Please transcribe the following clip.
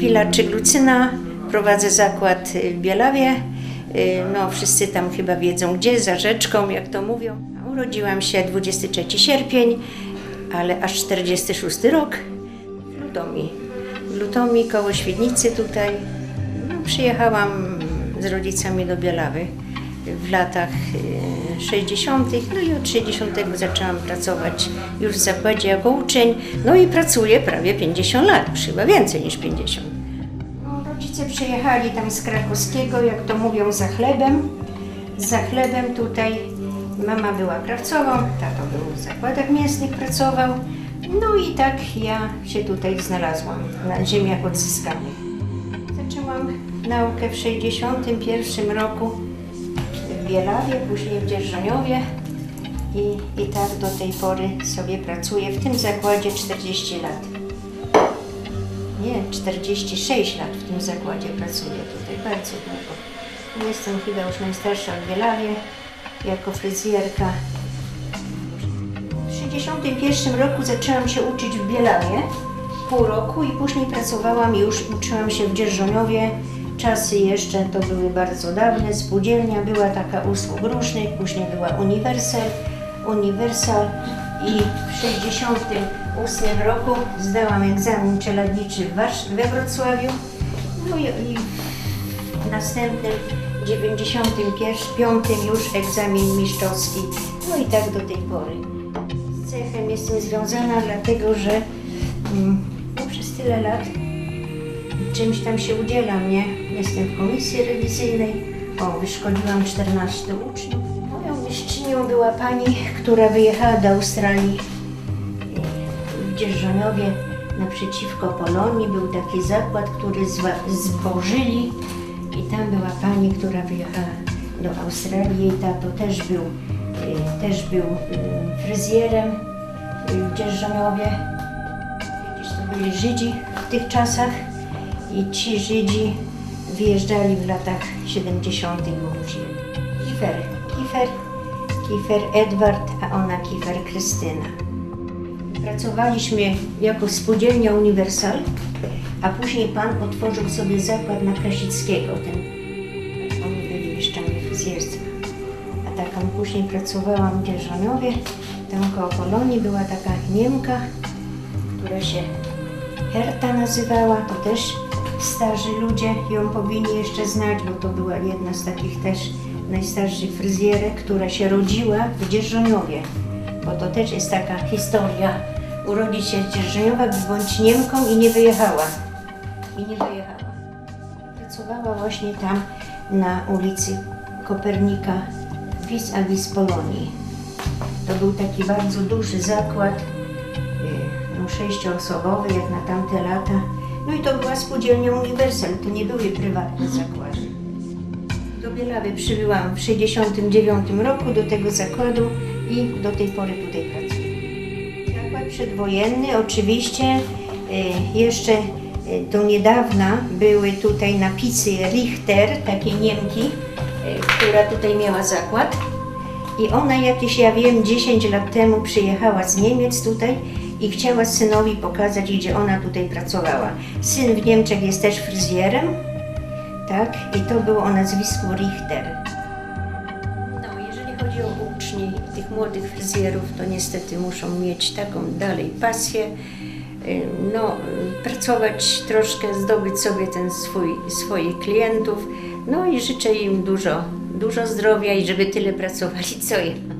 Pilarczyk Lucyna, prowadzę zakład y, w Bielawie. Y, No, wszyscy tam chyba wiedzą gdzie, za rzeczką, jak to mówią. Urodziłam się 23 sierpień, ale aż 46 rok w Lutomi. W Lutomi koło Świdnicy tutaj. No, przyjechałam z rodzicami do Bielawy w latach y, 60. No i od 60 zaczęłam pracować już w zakładzie jako uczeń. No i pracuję prawie 50 lat, chyba więcej niż 50. Rodzice przyjechali tam z krakowskiego, jak to mówią, za chlebem. Za chlebem tutaj mama była krawcową, tato był w zakładach mięsnych, pracował. No i tak ja się tutaj znalazłam na ziemiach odzyskanych. Zaczęłam naukę w 61 roku w Bielawie, później w Dzierżoniowie i, i tak do tej pory sobie pracuję. W tym zakładzie 40 lat. Nie, 46 lat w tym zakładzie pracuję tutaj, bardzo długo. Jestem chyba już najstarsza w Bielawie, jako fryzjerka. W 1961 roku zaczęłam się uczyć w Bielawie, pół roku i później pracowałam już uczyłam się w Dzierżoniowie. Czasy jeszcze to były bardzo dawne, spółdzielnia była taka usług różnych, później była Uniwersal, Uniwersal i w 1968 roku zdałam egzamin czeladniczy we Wrocławiu. No i, i w następnym 95 już egzamin mistrzowski. No i tak do tej pory. Z cechem jestem związana, dlatego że mm, no, przez tyle lat czymś tam się udzielam, nie? Jestem w komisji rewizyjnej. O, wyszkoliłam 14 uczniów. Mistrzynią była pani, która wyjechała do Australii w Dzierżoniowie naprzeciwko Polonii. Był taki zakład, który zbożyli i tam była pani, która wyjechała do Australii. Jej tato też był, y, też był y, fryzjerem w Dzierżoniowie. To byli Żydzi w tych czasach i ci Żydzi wyjeżdżali w latach 70. Gruzię. Kifer, Kifer, Kifer Edward, a ona Kifer Krystyna. Pracowaliśmy jako spółdzielnia Uniwersal, a później pan otworzył sobie zakład na Krasickiego, ten, oni byli mistrzami fryzjerstwa. A tak on później pracowałam w Dzierżoniowie, tam koło Polonii była taka Niemka, która się Herta nazywała, to też starzy ludzie ją powinni jeszcze znać, bo to była jedna z takich też najstarszych fryzjerek, która się rodziła w Dzierżoniowie, bo to też jest taka historia, urodzić się z Dzierżoniowa, bądź Niemką i nie wyjechała. I nie wyjechała. Pracowała właśnie tam na ulicy Kopernika vis-a-vis Polonii. To był taki bardzo duży zakład, y, no, sześcioosobowy jak na tamte lata. No i to była spółdzielnia Uniwersal, to nie były prywatne zakłady. Bielawy przybyłam w 69 roku do tego zakładu i do tej pory tutaj pracuję. Zakład przedwojenny oczywiście y, jeszcze y, do niedawna były tutaj napisy Richter, takiej Niemki, y, która tutaj miała zakład. I ona jakieś, ja wiem, 10 lat temu przyjechała z Niemiec tutaj i chciała synowi pokazać, gdzie ona tutaj pracowała. Syn w Niemczech jest też fryzjerem, tak? I to było o nazwisku Richter. No, jeżeli chodzi o uczni, tych młodych fryzjerów, to niestety muszą mieć taką dalej pasję, y, no, y, pracować troszkę, zdobyć sobie ten swój, swoich klientów, no i życzę im dużo, dużo zdrowia i żeby tyle pracowali, co ja.